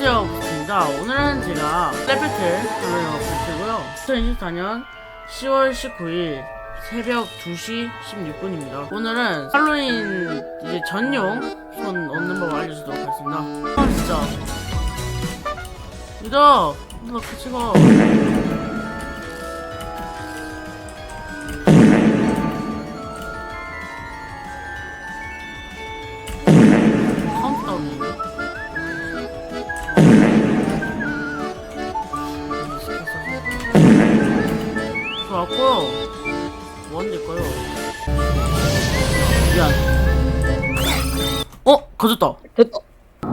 안녕하세요 부스입니다. 오늘은 제가 레벨틀 하려고 보시고요. 2024년 10월 19일 새벽 2시 16분입니다. 오늘은 할로윈 이제 전용 손 얻는 법을 알려주도록 하겠습니다. 아 진짜. 믿어 나 같이 가 좋았고요 뭔데 거요 미안 어? 가졌다 됐다.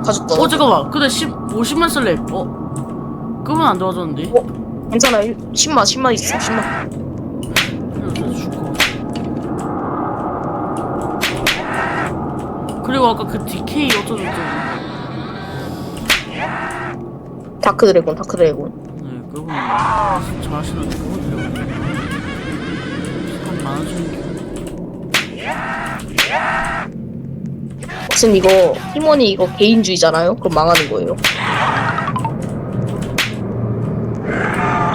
가졌다. 어 잠깐만 근데 10, 50만 쓸래 어? 그건 안 도와줬는데 어? 괜찮아. 10만, 10만 있어. 10만. 그래서 죽고 그리고 아까 그 DK 어쩌저쩌 다크 드래곤, 다크 드래곤. 네 그러고 잘하시는데 그거 무슨 이거 팀원이 이거 개인주의잖아요? 그럼 망하는 거예요.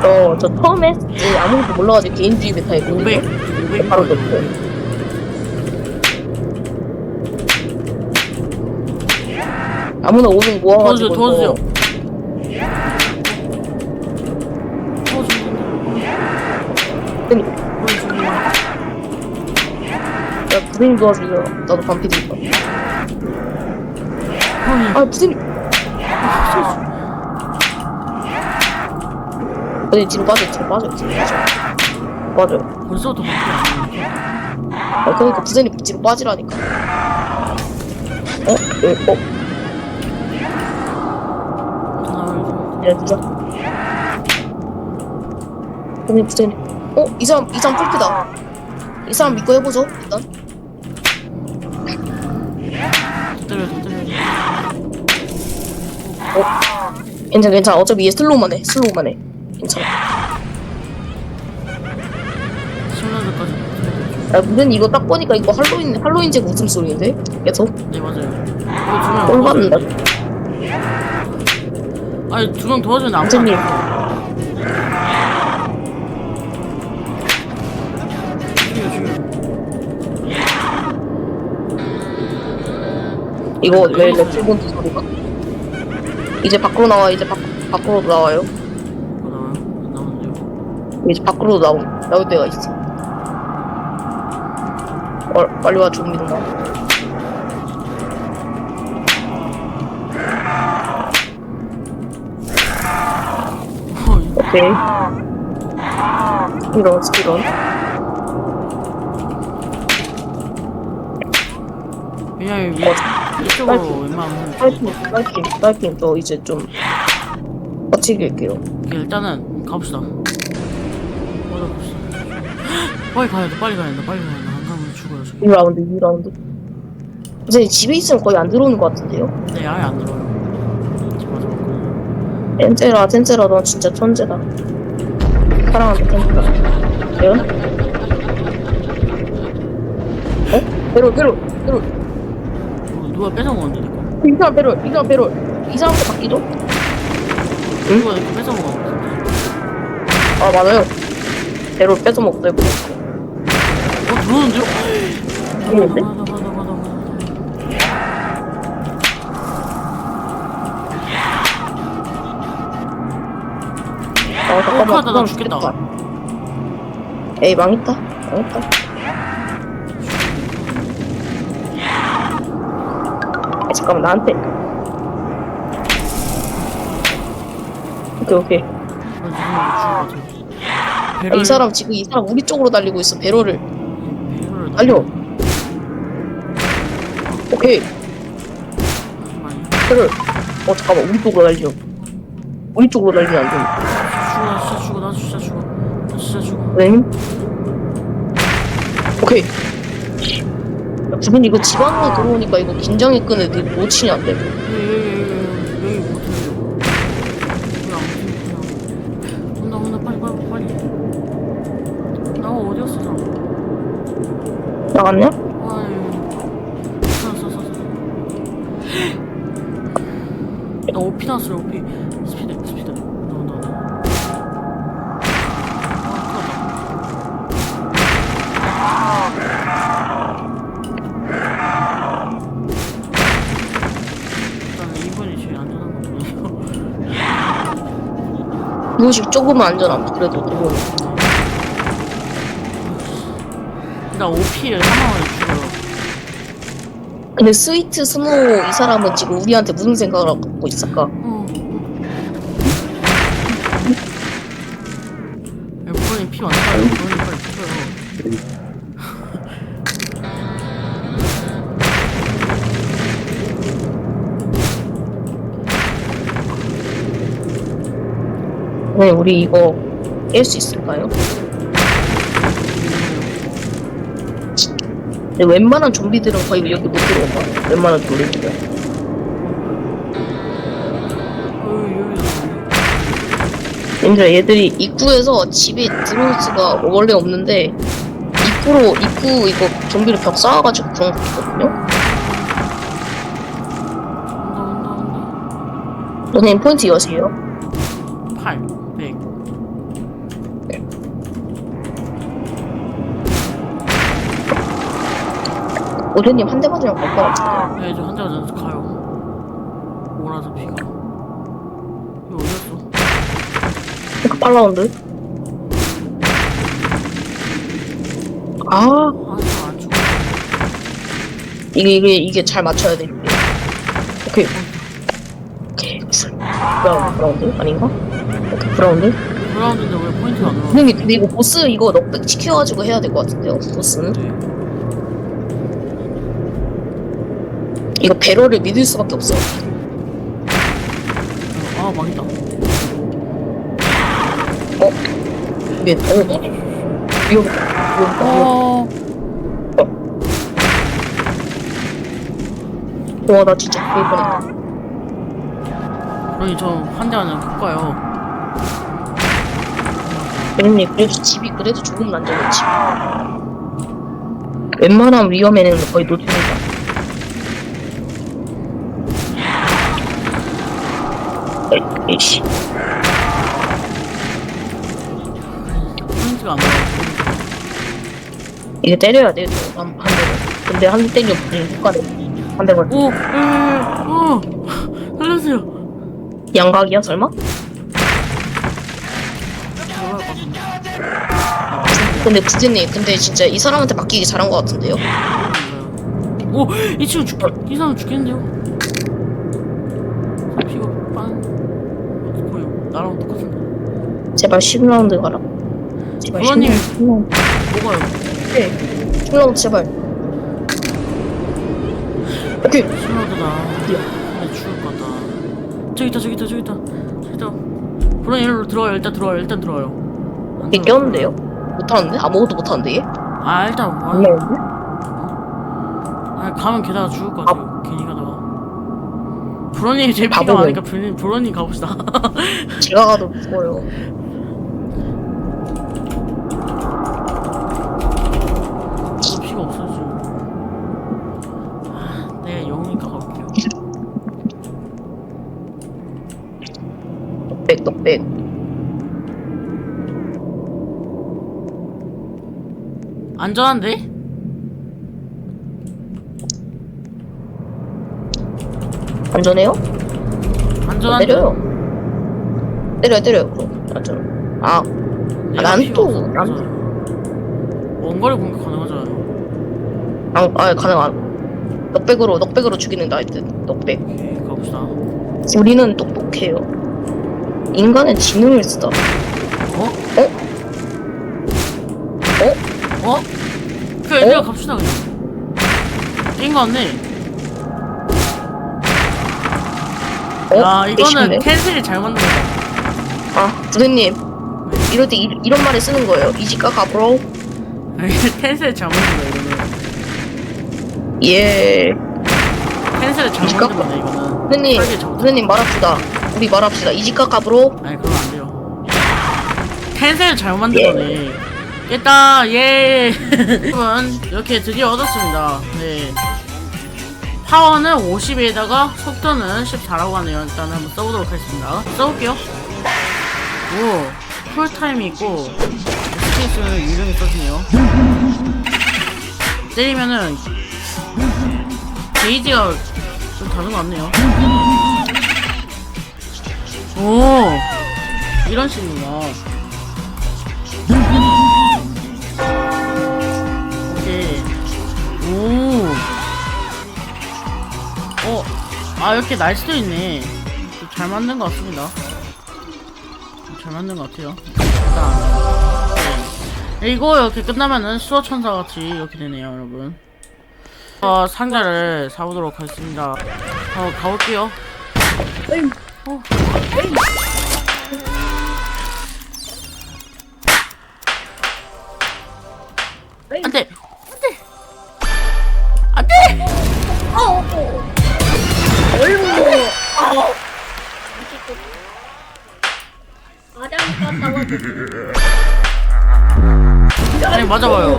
저, 저 처음 했을 때 아무것도 몰라가지고 개인주의 메타 게 500 했거든요. 500 바로. 줬어요. 아무나 오는 도와주세요 모아가지고 도와주세요 이거 도와주세요 아니, 도와주세요 야 부생님 도와주세요. 나도 반피 드릴까. 아니 아 부생님. 아니 지금 빠져, 지금 빠져. 벌써부터 밖에 아 그러니까 부생님 지금 빠지라니까. 어? 예, 어? 전화를 야 진짜. 부생님 부생님. 어? 이 사람 이 사람 풀피다. 이 사람 믿고 해보죠 일단. 괜찮아 괜찮아. 어차피 얘 슬로우만 해. 슬로우만 해. 괜찮아. 야 무슨 이거 딱 보니까 이거 할로윈 할로윈 제 웃음소리인데? 계속. 네 맞아요 이거 두명 꼴 받는다. 아니 두 명 도와주는데 안. 죽여 죽여 이거 왜 렉스본트 소리가? 이제 밖으로 나와 이제 밖 밖으로 나와요. 이제 밖으로 나오 나올 때가 있어. 어, 빨리 와 준비동아. 어이 오케이. 스피런 스피런. 그냥 위 이쪽으로 파이팅 파이팅 파이팅 저 이제 좀 거치길게요. 오케이, 일단은 가봅시다 맞아 봅시다 빨리 가야 돼 빨리 가야 돼 빨리 가야 돼 안 가면 죽어요 저기 2라운드 2라운드. 이제 집에 있으면 거의 안 들어오는 것 같은데요? 네 아예 안 들어요 지금 맞아 텐세라 텐세라 넌 진짜 천재다. 사랑한다 텐세라. 과연? 어? 베롤 베롤 베롤. 누가 뺏어먹었는데 이거 이 사람 배롤, 이 사람 배롤. 이 사람도 바뀌죠? 이렇게 뺏어먹었는데 아, 맞아요. 배롤 뺏어 먹어요. 어 들어오는데요? 들어오는데? 가다 가다 가다 가다 아, 잠깐만. 어, 나 그건 죽겠다. 에이, 망했다. 망했다. 잠깐만, 나한테. 오케이, 오케이. 아, 이 사람 지금 이 사람 우리 쪽으로 달리고 있어. 배를 달려. 오케이. 배롤. 어, 잠깐만. 우리 쪽으로 달려. 우리 쪽으로 달리면 안 돼. 죽어 나 진짜 죽어 나 진짜 죽어 나 진짜 죽어 네. 오케이. 야, 부분 이거 집 안으로 들어오니까 이거 긴장의 끈을 못 치냐 안 돼. 여기 여기 못해 여기 안 붙어 온다 온다 빨리 빨리 빨리 나가 어디였어 나 나갔냐? 아유 나 오피 나왔어요 오피 무엇이 조금은 안전함. 그래도 그건. 일단 오피를 사망을 죽어요 근데 스위트 스노우 이 사람은 지금 우리한테 무슨 생각을 갖고 있을까? 네, 우리 이거 깰 수 있을까요? 근데 웬만한 좀비들은 거의 여기 못 들어온다. 웬만한 좀비들은. 얘들아, 얘들이 입구에서 집에 들어올 수가 원래 없는데 입구로 입구 이거 좀비를 벽 쌓아가지고 그런 거 있거든요. 선생님 포인트 여세요. 8 오대님 한 대 맞으면 갈것 같은데. 네, 저 한대가 전서 가요. 오라서 피가. 이거 어디였어? 빨라온데? 아, 아, 죽어. 이게 이게 이게 잘 맞춰야 돼. 오케이. 오케이. 브라운드 브라운드 아닌가? 오케이 브라운드. 브라운드인데 왜 포인트가 안 올라? 선생님 근데 이거 보스 이거 넉백 지켜가지고 해야 될 것 같은데요. 보스는 네. 이거 배럴을 믿을 수밖에 없어. 아, 망했다. 어? 왜? 어? 위험 위험 위험. 어, 와나 진짜 그럴 뻔했다. 그러니 저 한 대는 못 가요. 선생님 그래도 집이 그래도 조금 안전했지. 웬만한 위험에는 거의 노출이다. 이, 에이씨. 포인트가 안 올라. 이게 때려야 돼, 저, 한, 한 대를. 근데 한 대 때리면 못 가네. 한 대가. 오, 에, 어, 살려주세요. 양각이야, 설마? 근데 부재님, 근데 진짜 이 사람한테 맡기기 잘한 것 같은데요? 오, 이 친구 죽, 이 사람 죽겠는데요? 피가 빵. 보여. 나랑 똑같은데. 제발 10라운드 가라. 제발 부모님. 10라운드. 뭐가요? 네. 10라운드 제발. 오케이. 드디어. 나 죽을 것 같다. 저기 있다, 저기 있다, 저기 있다. 저기 있다. 그럼 일로 들어와요. 일단 들어와요. 일단 들어와요. 안 들어와요. 꼈는데요? 못하는데? 아무것도 못하는데 얘? 아, 일단 와. 몰라는데? 아, 가면 게다가 죽을 것 같아요. 괜히 가다가. 브로님 제 피가 바보네. 많으니까 브로님 가봅시다. 제가 가도 죽어요. 저 피가 없어져. 아, 내가 영웅이니까 가볼게요. 넉백, 넉백. 안전한데? 안전해요? 안전한데? 때려요. 때려요, 때려요. 그럼. 안전. 아, 내가 난 피가 또- 없어서 난- 괜찮아요. 원거리 공격 가능하잖아요. 아, 아 가능한. 넉백으로, 넉백으로 죽이는 나이트 넉백. 오케이, 가봅시다. 우리는 똑똑해요. 인간은 지능을 쓰다. 어? 어? 어? 그 애들아 갑시다 그냥. 게임 같네. 어? 야 이거는 쉽네. 캔슬이 잘 만든 거다. 아, 부대님. 이럴 때 이, 이런 말을 쓰는 거예요. 이지까 가 브로. 캔슬이 잘 만든 거야 이거는. 예. 캔슬이 잘 이지까? 만든 거네 이거는. 설계 잘못했다. 부대님 말합시다. 우리 말합시다. 이지까가 브로. 아니 그러면 안 돼요. 캔슬 잘못. 거네. 깼다 예. 여러분 이렇게 드디어 얻었습니다. 네. 파워는 50에다가 속도는 14라고 하네요. 일단 한번 써보도록 하겠습니다. 써볼게요. 오, 쿨타임이 있고, 스페이스는 유령이 써주네요. 때리면은, 게이지가 좀 다른 것 같네요. 오, 이런 식이구나. 오케이. 오. 어, 아, 이렇게 날 수도 있네. 좀잘 만든 것 같습니다. 좀잘 만든 것 같아요. 일단, 네. 이거 이렇게 끝나면은 수호천사 같이 이렇게 되네요, 여러분. 어, 상자를 사보도록 하겠습니다. 어, 가볼게요. 어. 안 돼! 안 돼! 안 돼! 어이구. 아. 가장 까다워도 아니, 맞아봐요.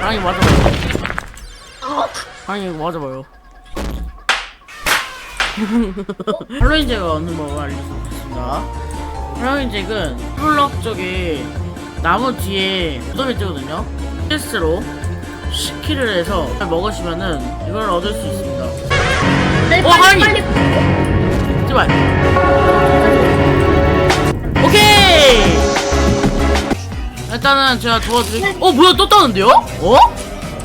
아니, 맞아봐요. 아, 아니, 맞아봐요. 할로윈잭을 얻는 법을 알려드리겠습니다. 할로윈 잭은 블럭 쪽에 나무 뒤에 무덤이 뜨거든요. 실스로 10킬을 해서 먹으시면은 이걸 얻을 수 있습니다. 빨리 어, 빨리 하니! 빨리. 제발. 오케이! 일단은 제가 도와드릴게요. 어, 뭐야, 떴다는데요? 어?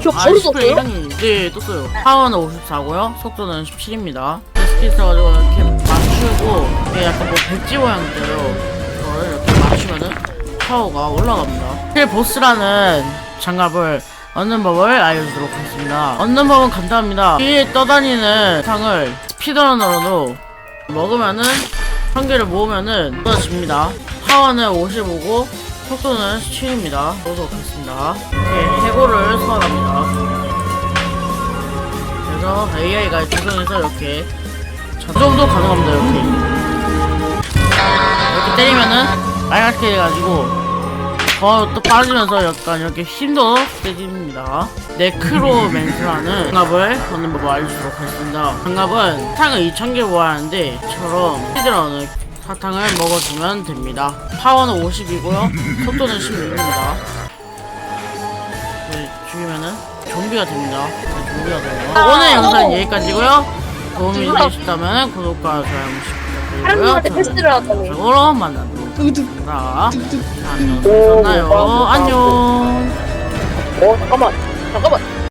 저 아, 바로 10% 썼어요? 네 떴어요. 파워는 54고요. 속도는 17입니다. 스킬 써가지고 이렇게 맞추고 이게 약간 뭐 백지 모양대로 이거를 이렇게 맞추면은 파워가 올라갑니다. 스킬 보스라는 장갑을 얻는 법을 알려주도록 하겠습니다. 얻는 법은 간단합니다. 위에 떠다니는 상을 스피드런으로도 먹으면은 한 개를 모으면은 떨어집니다. 파워는 55고 속도는 17입니다. 보도록 하겠습니다. 이렇게 해고를 소환합니다 그래서 AI가 조정해서 이렇게 저 정도 가능합니다 이렇게. 이렇게 때리면은 빨갛게 돼가지고 더또 빠지면서 약간 이렇게 힘도 세집니다. 네크로맨스라는 장갑을 얻는 법을 알려주도록 하겠습니다. 장갑은 사탕을 2000개 모아하는데 이처럼 히드라는 사탕을 먹어주면 됩니다. 파워는 50이고요. 속도는 16입니다. 네, 죽이면은 좀비가 됩니다 돼요 오늘 영상 여기까지고요 도움이 되셨다면 구독과 좋아요 부탁드리고요 패스를 하다니. 저로 만나도록 두두. 하겠습니다 안녕 오, 좋나요 오, 안녕 어 잠깐만. 잠깐만.